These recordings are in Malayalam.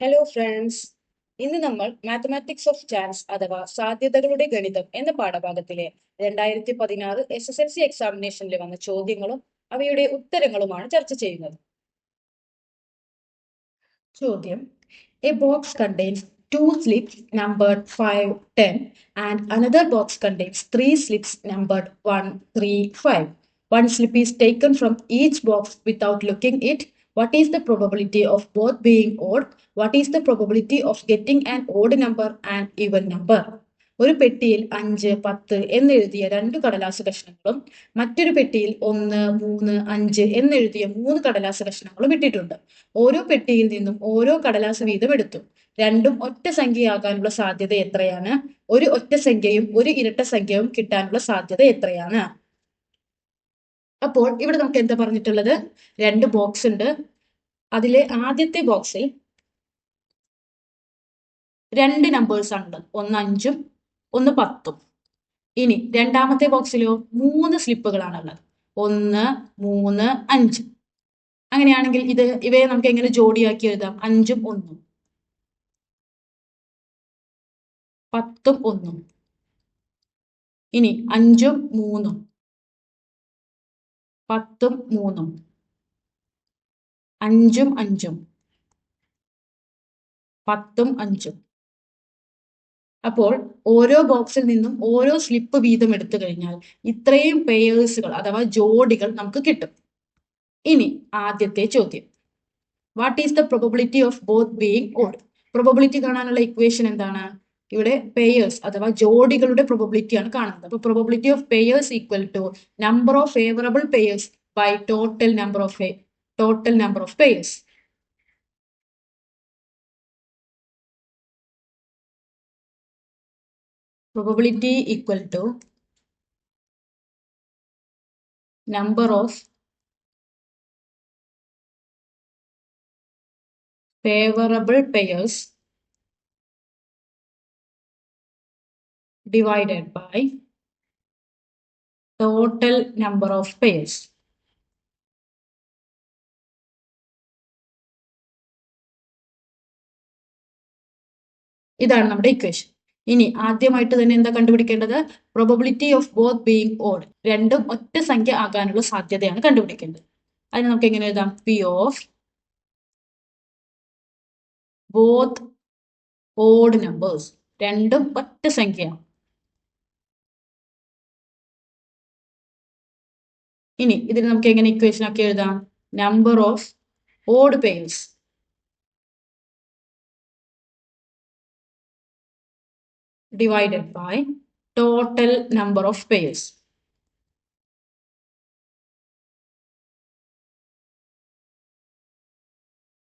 ഹലോ ഫ്രണ്ട്സ് ഇന്ന് നമ്മൾ മാത്തമാറ്റിക്സ് ഓഫ് ചാൻസ് അഥവാ സാധ്യതകളുടെ ഗണിതം എന്ന പാഠഭാഗത്തിലെ രണ്ടായിരത്തി പതിനാറ് എസ് എസ് എൽ സി എക്സാമിനേഷനിൽ വന്ന ചോദ്യങ്ങളും അവയുടെ ഉത്തരങ്ങളുമാണ് ചർച്ച ചെയ്യുന്നത്. ചോദ്യം. A box contains two slips numbered five ten and another box contains three slips numbered one three five one slip is taken from each box without looking it what is the probability of both being odd? What is the probability of getting an odd number and even number? ഒരു പെട്ടിയിൽ അഞ്ച് പത്ത് എന്നെഴുതിയ രണ്ട് കടലാസ് കഷ്ണങ്ങളും മറ്റൊരു പെട്ടിയിൽ ഒന്ന് മൂന്ന് അഞ്ച് എന്നെഴുതിയ മൂന്ന് കടലാസ് കഷ്ണങ്ങളും ഇട്ടിട്ടുണ്ട്. ഓരോ പെട്ടിയിൽ നിന്നും ഓരോ കടലാസ് വീതം എടുത്തു. രണ്ടും ഒറ്റ സംഖ്യയാകാനുള്ള സാധ്യത എത്രയാണ്? ഒരു ഒറ്റ സംഖ്യയും ഒരു ഇരട്ട സംഖ്യയും കിട്ടാനുള്ള സാധ്യത എത്രയാണ്? അപ്പോൾ ഇവിടെ നമുക്ക് എന്താ പറഞ്ഞിട്ടുള്ളത്? രണ്ട് ബോക്സ് ഉണ്ട്. അതിലെ ആദ്യത്തെ ബോക്സിൽ രണ്ട് നമ്പേഴ്സ് ആണ്. ഒന്ന് അഞ്ചും ഒന്ന് പത്തും. ഇനി രണ്ടാമത്തെ ബോക്സിലോ മൂന്ന് സ്ലിപ്പുകളാണുള്ളത് ഒന്ന് മൂന്ന് അഞ്ച്. അങ്ങനെയാണെങ്കിൽ ഇത് ഇവയെ നമുക്ക് എങ്ങനെ ജോഡിയാക്കി എഴുതാം? അഞ്ചും ഒന്നും. പത്തും ഒന്നും. ഇനി അഞ്ചും മൂന്നും. പത്തും മൂന്നും. അഞ്ചും അഞ്ചും. പത്തും അഞ്ചും. അപ്പോൾ ഓരോ ബോക്സിൽ നിന്നും ഓരോ സ്ലിപ്പ് വീതം എടുത്തു കഴിഞ്ഞാൽ ഇത്രയും പേയേഴ്സുകൾ അഥവാ ജോഡികൾ നമുക്ക് കിട്ടും. ഇനി ആദ്യത്തെ ചോദ്യം. What is the probability of both being odd probability കാണാനുള്ള ഇക്വേഷൻ എന്താണ്? ഇവിടെ പേയേഴ്സ് അഥവാ ജോഡികളുടെ പ്രൊബബിലിറ്റി ആണ് കാണുന്നത്. അപ്പൊ probability of pairs equal to number of favourable pairs by total number of total number of pairs Probability equal to number of favourable pairs divided by total number of pairs. ഇതാണ് നമ്മുടെ ഇക്വേഷൻ ഇനി ആദ്യമായിട്ട് തന്നെ എന്താ കണ്ടുപിടിക്കേണ്ടത്? Probability of both being odd രണ്ടും ഒറ്റ സംഖ്യ ആകാനുള്ള സാധ്യതയാണ് കണ്ടുപിടിക്കേണ്ടത്. അതിന് നമുക്ക് എങ്ങനെ എഴുതാം? P of both odd numbers രണ്ടും ഒറ്റ സംഖ്യയാണ്. ഇനി ഇതിന് നമുക്ക് എങ്ങനെ ഇക്വേഷൻ ഒക്കെ എഴുതാം? Number of odd pairs divided by total number of pairs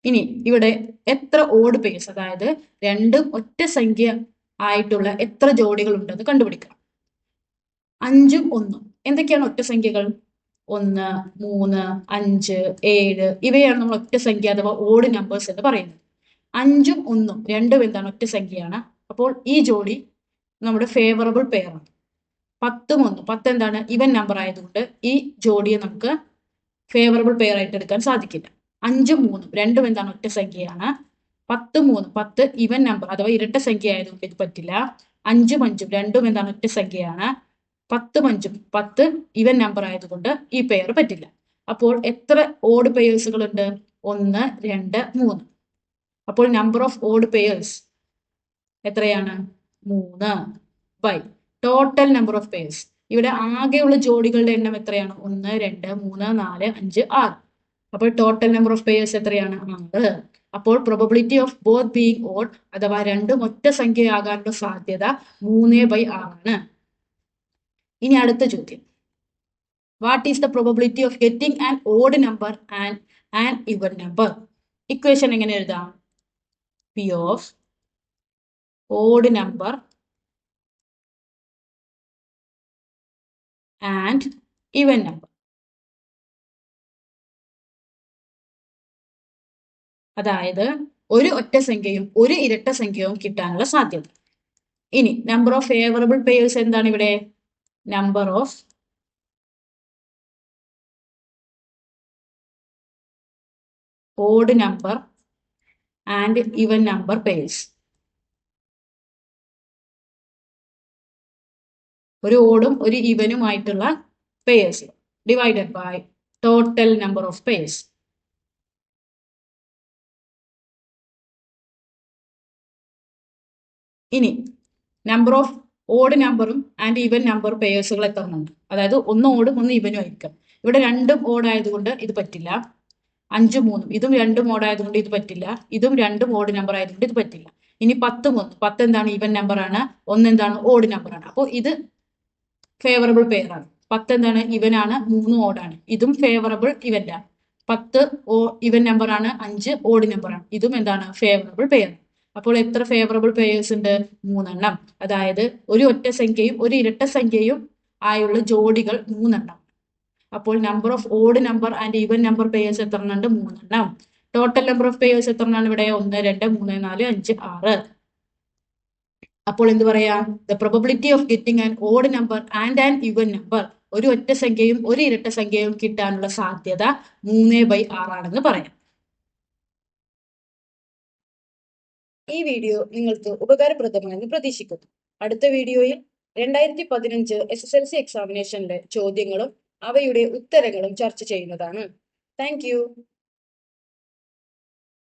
ഇനി ഇവിടെ എത്ര ഓഡ് പേഴ്സ് അതായത് രണ്ടും ഒറ്റ സംഖ്യ ആയിട്ടുള്ള എത്ര ജോഡികൾ ഉണ്ടെന്ന് കണ്ടുപിടിക്കണം അഞ്ചും ഒന്നും. എന്തൊക്കെയാണ് ഒറ്റ സംഖ്യകൾ? ഒന്ന് മൂന്ന് അഞ്ച് ഏഴ് ഇവയാണ് നമ്മൾ ഒറ്റ സംഖ്യ അഥവാ ഓഡ് നമ്പേഴ്സ് എന്ന് പറയുന്നത്. അഞ്ചും ഒന്നും രണ്ടും എന്താണ് ഒറ്റ സംഖ്യയാണ്. അപ്പോൾ ഈ ജോഡി നമ്മുടെ ഫേവറബിൾ പെയർ ആണ്. പത്തും ഒന്നും പത്ത് എന്താണ്? ഇവൻ നമ്പർ ആയതുകൊണ്ട് ഈ ജോഡിയെ നമുക്ക് ഫേവറബിൾ പെയർ ആയിട്ട് എടുക്കാൻ സാധിക്കില്ല. അഞ്ചും മൂന്നും രണ്ടും എന്താണ് ഒറ്റ സംഖ്യയാണ്. പത്ത് മൂന്ന് പത്ത് ഇവൻ നമ്പർ അഥവാ ഇരട്ട സംഖ്യ ആയതുകൊണ്ട് ഇത് പറ്റില്ല. അഞ്ചും അഞ്ചും രണ്ടും എന്താണ് ഒറ്റ സംഖ്യയാണ്. പത്തും അഞ്ചും പത്ത് ഇവൻ നമ്പർ ആയതുകൊണ്ട് ഈ പെയർ പറ്റില്ല. അപ്പോൾ എത്ര ഓഡ് പെയേഴ്സുകൾ ഉണ്ട് ഒന്ന് രണ്ട് മൂന്ന്. അപ്പോൾ നമ്പർ ഓഫ് ഓഡ് പെയേഴ്സ് എത്രയാണ്? മൂന്ന് by total number of pairs ഇവിടെ ആകെയുള്ള ജോഡികളുടെ എണ്ണം എത്രയാണ്? ഒന്ന് രണ്ട് മൂന്ന് നാല് അഞ്ച് ആറ്. അപ്പോൾ ടോട്ടൽ നമ്പർ ഓഫ് പെയേഴ്സ് എത്രയാണ്? ആറ്. അപ്പോൾ probability of both being odd അഥവാ രണ്ടും ഒറ്റ സംഖ്യയാകാനുള്ള സാധ്യത മൂന്ന് ബൈ ആറാണ് ഇനി അടുത്ത ചോദ്യം. What is the probability of getting an odd number and an even number equation എങ്ങനെ എഴുതാം? P of odd number and even number അതായത് ഒരു ഒറ്റ സംഖ്യയും ഒരു ഇരട്ട സംഖ്യയും കിട്ടാനുള്ള സാധ്യത. ഇനി നമ്പർ ഓഫ് ഫേവറബിൾ പേഴ്സ് എന്താണ് ഇവിടെ? Number of odd number and even number pairs ഒരു ഓടും ഒരു ഈവനുമായിട്ടുള്ള pairs divided by total number of pairs ഇനി നമ്പർ ഓഫ് ഓഡ് നമ്പറും ആൻഡ് ഈവൻ നമ്പർ പേഴ്സുകൾ എത്ര അതായത് ഒന്ന് ഓടും ഒന്ന് ഈവനും ആയിരിക്കും. ഇവിടെ രണ്ടും ഓഡ് ആയതുകൊണ്ട് ഇത് പറ്റില്ല. അഞ്ചും മൂന്നും. ഇതും രണ്ടും ഓഡ് ആയതുകൊണ്ട് ഇത് പറ്റില്ല. ഇതും രണ്ടും ഓഡ് നമ്പർ ആയതുകൊണ്ട് ഇത് പറ്റില്ല. ഇനി പത്തും മൂന്ന് പത്ത് എന്താണ് ഈവൻ നമ്പർ ആണ്. ഒന്ന് എന്താണ് ഓഡ് നമ്പർ ആണ്. അപ്പോൾ ഇത് ഫേവറബിൾ പെയർ ആണ്. പത്ത് എന്താണ് ഇവനാണ് മൂന്ന് ഓടാണ് ഇതും ഫേവറബിൾ ഇവൻ ആണ്. പത്ത് ഓ ഇവൻ നമ്പർ ആണ്. അഞ്ച് ഓഡ് നമ്പർ ആണ്. ഇതും എന്താണ് ഫേവറബിൾ പെയർ അപ്പോൾ എത്ര ഫേവറബിൾ പെയേഴ്സ് ഉണ്ട്? മൂന്നെണ്ണം. അതായത് ഒരു ഒറ്റ സംഖ്യയും ഒരു ഇരട്ട സംഖ്യയും ആയുള്ള ജോഡികൾ മൂന്നെണ്ണം. അപ്പോൾ number of odd number and even number pairs എത്ര ഉണ്ട് മൂന്നെണ്ണം. ടോട്ടൽ നമ്പർ ഓഫ് പേയേഴ്സ് എത്ര എണ്ണമാണ് ഇവിടെ? ഒന്ന് രണ്ട് മൂന്ന് നാല് അഞ്ച് ആറ്. അപ്പോൾ എന്ത് പറയാ? The probability of getting an odd number and an even number ഒരു ഒറ്റ സംഖ്യയും ഒരു ഇരട്ട സംഖ്യയും കിട്ടാനുള്ള സാധ്യത മൂന്ന് ബൈ ആറാണെന്ന് പറയാം. ഈ വീഡിയോ നിങ്ങൾക്ക് ഉപകാരപ്രദമാണെന്ന് പ്രതീക്ഷിക്കുന്നു. അടുത്ത വീഡിയോയിൽ രണ്ടായിരത്തി പതിനഞ്ച് എസ് എസ് എൽ സി എക്സാമിനേഷനിലെ ചോദ്യങ്ങളും അവയുടെ ഉത്തരങ്ങളും ചർച്ച ചെയ്യുന്നതാണ്. താങ്ക്